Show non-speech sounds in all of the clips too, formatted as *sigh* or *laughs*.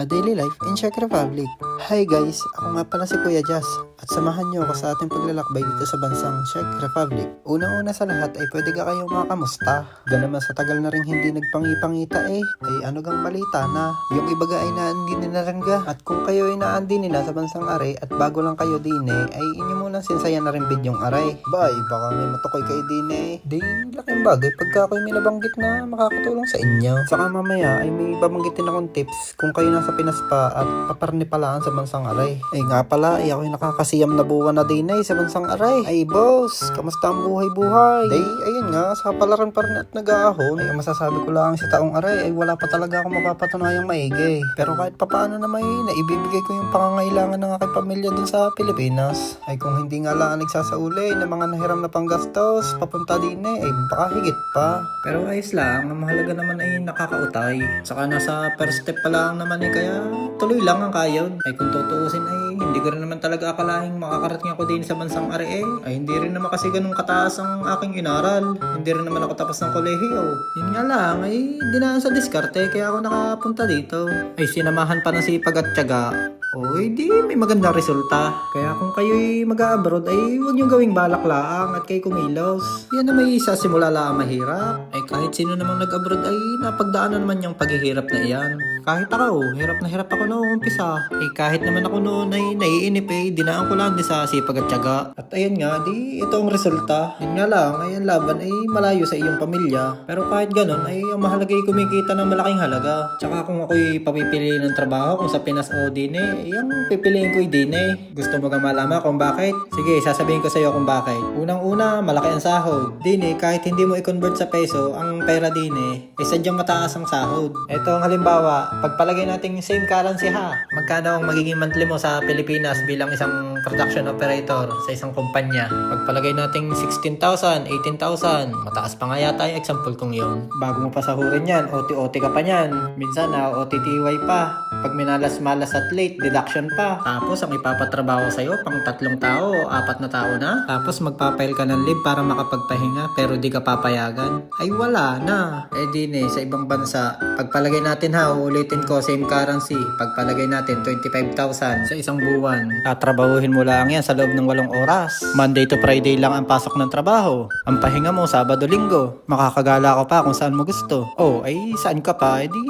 A Daily Life in Czech Republic. Hi guys, ako nga pala si Kuya Jazz at samahan niyo ako sa ating paglalakbay dito sa bansang Czech Republic. Unang-una sa lahat ay pwede ka kayong makamusta. Ganun sa tagal na rin hindi nagpangipangita eh. Ay ano gang balita na yung iba ga ay naandi na rin ga. At kung kayo ay naandi nila sa bansang aray at bago lang kayo din eh, ay inyo munang sinsayan na rin bidyong aray. Bay, baka may matukoy kayo din eh. Di, laking bagay pagka ako'y may na makakatulong sa inyo. Saka mamaya ay may babanggitin akong tips kung kayo nasa Pinas pa at paparni palaan sa bansang aray. Ay nga pala, ay ako'y nakakasiyam na buwan na din eh sa bansang aray. Ay boss, kamusta ang buhay-buhay? Day, ayun nga, sa palaran pa rin at nag-aahon, ay masasabi ko lang sa taong aray ay wala pa talaga akong mapapatunayang maigi. Pero kahit papaano na may naibibigay ko yung pangangailangan ng aking pamilya dun sa Pilipinas. Ay kung hindi nga lang nagsasauli ng mga nahiram na panggastos, papunta din eh, ay baka higit pa. Pero ayos lang, ang mahalaga naman ay nakakautay. Saka nasa first step pa lang naman eh, kaya tuloy lang ang kayod. Ay kung tutuusin ay hindi ko rin naman talaga akalaing makakarating ako din sa bansang are eh. Ay hindi rin naman kasi ganun kataas ang aking inaral. Hindi rin naman ako tapos ng kolehiyo. Yun nga lang, ay dinaan sa diskarte kaya ako nakapunta dito. Ay sinamahan pa ng sipag at tiyaga. O, di may magandang resulta. Kaya kung kayo'y mag-abroad, ay huwag niyong gawing balak laang at kay kumilos. Yan na may isa simula lang mahirap. Ay kahit sino namang nag-abroad ay napagdaanan naman yung paghihirap na iyan. Kahit ako, hirap na hirap ako noong umpisa. Ay kahit naman ako noon ay naiinip eh, dinaan ko lang din sa sipag at tiyaga. At ayun nga, di ito ang resulta. Yun nga lang, ay ang laban ay malayo sa iyong pamilya. Pero kahit ganun, ay ang mahalaga ay kumikita ng malaking halaga. Tsaka kung ako'y papipili ng trabaho kung sa Pinas o Dine, yung pipiliin ko'y Dine. Gusto mo ka malaman kung bakit? Sige, sasabihin ko sa iyo kung bakit. Unang-una, malaki ang sahod. Dine, kahit hindi mo i-convert sa peso, ang pera Dine, ay sadyang mataas ang sahod. Ito ang halimbawa, pagpalagay natin yung same currency ha. Magkano ang magiging monthly mo sa Pilipinas bilang isang production operator sa isang kumpanya? Pagpalagay natin 16,000, 18,000, mataas pa nga yata yung example kong yon. Bago mo pa sahurin yan, OT-OT ka pa yan. Minsan na OTTY pa. Pag minalas-malas at late, deduction pa. Tapos ang ipapatrabaho sa'yo, pang tatlong tao o apat na tao na. Tapos magpapail ka ng leave para makapagpahinga pero di ka papayagan. Ay wala na. Eh di ne, sa ibang bansa, pagpalagay natin ha, ulitin ko, same currency. Pagpalagay natin, 25,000 sa isang buwan. Tatrabahuhin mo lang yan sa loob ng walong oras. Monday to Friday lang ang pasok ng trabaho. Ang pahinga mo, Sabado, Linggo. Makakagala ka pa kung saan mo gusto. Oh, ay saan ka pa? Eh di,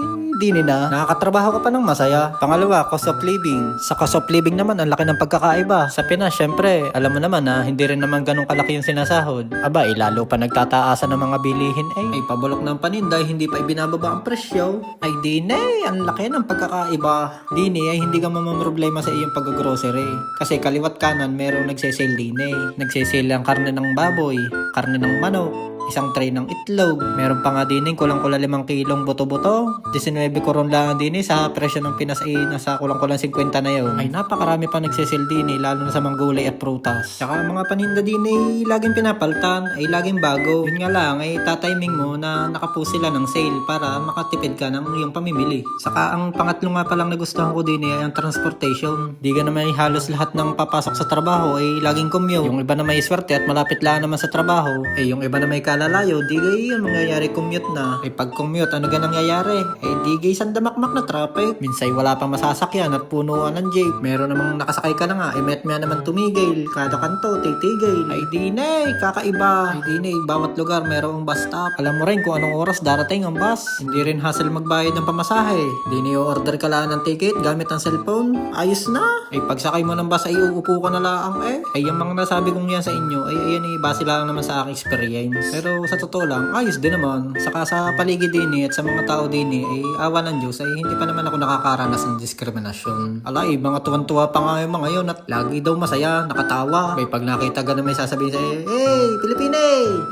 di na. Nakakatrabaho ka pa ng masaya. Pangalawa, cost of living. Sa cost of living naman, ang laki ng pagkakaiba. Sa Pinas, syempre, alam mo naman na hindi rin naman ganun kalaki yung sinasahod. Aba, eh, lalo pa nagtataasan ng mga bilihin eh. Ay, pabulok ng paninda, hindi pa ibinababa ang presyo. Ay, di na eh, ang laki ng pagkakaiba. Di na ay hindi ka mamamroblema sa iyong pag-grocery. Kasi kaliwat kanan, merong nagsesale din eh. Nagsesale ang karne ng baboy, karne ng manok, isang tray ng itlog. Meron pa nga din eh, kulang-kulang 5 kilong buto-buto. 19 koron lang din eh, sa presyo ng Pinas ay nasa kulang-kulang 50 na yun. Ay napakarami pa nagsisil din eh, lalo na sa mga gulay at prutas. Tsaka mga paninda din eh, laging pinapaltan, ay laging bago. Yun nga lang, ay tatiming mo na nakapost sila ng sale para makatipid ka ng iyong pamimili. Saka ang pangatlo nga palang nagustuhan ko din eh, ay ang transportation. Di ka naman ay halos lahat ng papasok sa trabaho ay laging commute. Yung iba na may swerte at malapit lang naman sa trabaho, ay yung iba na may kalalayo, di gay yun mangyayari commute na. Ay pag commute, ano ga nangyayari? Ay di gay sandamakmak na traffic. Minsay wala pang masasakyan at punuan ng jeep. Meron namang nakasakay ka na nga, ay met maya naman tumigil. Kada kanto, titigil. Ay di na eh, kakaiba. Ay di na eh, bawat lugar merong bus stop. Alam mo rin kung anong oras darating ang bus. Hindi rin hassle magbayad ng pamasahe. Di na order ka lang ng ticket gamit ang cellphone. Ayos na. Ay pagsakay mo ng bus ay uupo ka na lang eh. Ay yung mga nasabi kong yan sa inyo, ay ayan eh, base lang naman sa aking experience. Pero sa totoo lang, ayos din naman. Saka sa paligid din eh, at sa mga tao din eh, ay awa ng Diyos ay hindi pa naman ako nakakaranas ng diskriminasyon. Alay, mga tuwan-tuwa pa nga yung mga yun at lagi daw masaya, nakatawa. May pag nakita ka may sasabihin sa'yo, Hey, Pilipine!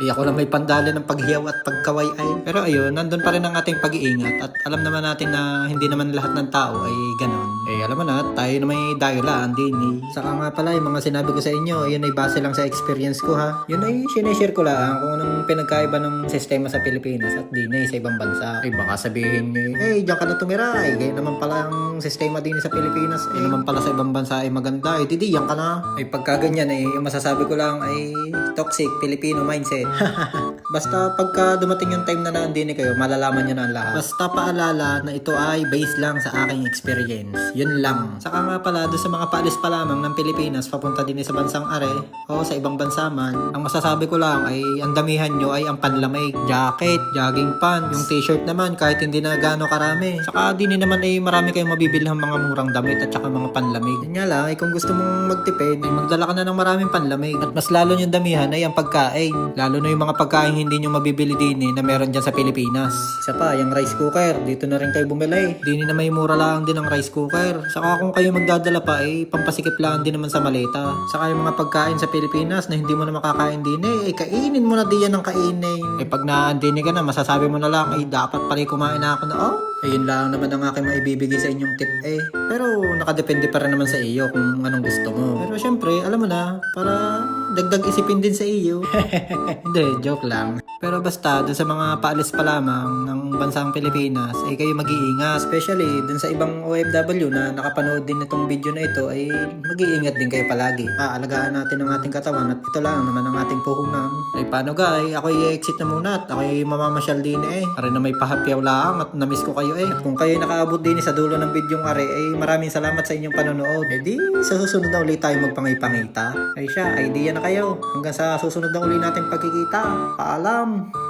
Ay ako na may pandali ng paghiyaw at pagkaway ay. Pero ayun, nandun pa rin ang ating pag-iingat at alam naman natin na hindi naman lahat ng tao ay ganon. Eh alam mo na, tayo na may dahilan din eh. Saka nga pala, yung mga sinabi ko sa inyo, yun ay base lang sa experience ko ha. Yun ay sineshare ko lang kung anong pinagkaiba ng sistema sa Pilipinas at di na sa ibang bansa. Ay baka sabihin niyo, hey, diyan ka na tumira. Ay, ganyan naman pala ang sistema din sa Pilipinas. Eh, naman pala sa ibang bansa ay maganda. Eh, di diyan ka na. Ay pagka ganyan eh, yung masasabi ko lang ay toxic Filipino mindset. *laughs* Basta pagka dumating yung time na naandini kayo, malalaman nyo na ang lahat. Basta paalala na ito ay based lang sa aking experience. Yun lang. Saka nga pala, doon sa mga paalis pa lamang ng Pilipinas, papunta din sa bansang are, o sa ibang bansa man, ang masasabi ko lang ay ang damihan nyo ay ang panlamig, jacket, jogging pants, yung t-shirt naman kahit hindi na gaano karami. Saka din naman ay marami kayong mabibilhang mga murang damit at saka mga panlamig. Yun nga lang, ay kung gusto mong magtipid, ay magdala ka na ng maraming panlamig. At mas lalo yung damihan ay ang pagkain. Lalo na yung mga pagkain hindi nyo mabibili din eh, na meron dyan sa Pilipinas. Isa pa, yung rice cooker, dito na rin kayo bumili. Dini na may mura lang din ang rice cooker. Saka kung kayo magdadala pa, ay pampasikip lang din naman sa maleta. Saka yung mga pagkain sa Pilipinas na hindi mo na makakain din eh, ay kainin mo na diyan ng kainin. Eh pag naandini ka na, masasabi mo na lang, ay dapat pala kumain na ako na, oh, Ayun lang naman ang aking maibibigay sa inyong tip eh. Pero nakadepende pa rin naman sa iyo kung anong gusto mo. Pero syempre, alam mo na, para dagdag isipin din sa iyo. *laughs* Hindi, joke lang. Pero basta, dun sa mga paalis pa lamang ng bansang Pilipinas, ay kayo mag-iingat. Especially dun sa ibang OFW na nakapanood din itong video na ito, ay mag-iingat din kayo palagi. Paalagaan natin ang ating katawan at ito lang naman ang ating puhunan. Ay paano guys, ako i-exit na muna at ako mamamasyal din eh. Para na may pahapyaw lang at namiss ko kayo eh. At kung kayo nakaabot din sa dulo ng bidyong are, ay maraming salamat sa inyong panonood. Eh di, sa susunod na ulit tayo magpangipangita. Ay siya, idea na kayo. Hanggang sa susunod na uli natin pagkikita. Paalam! um,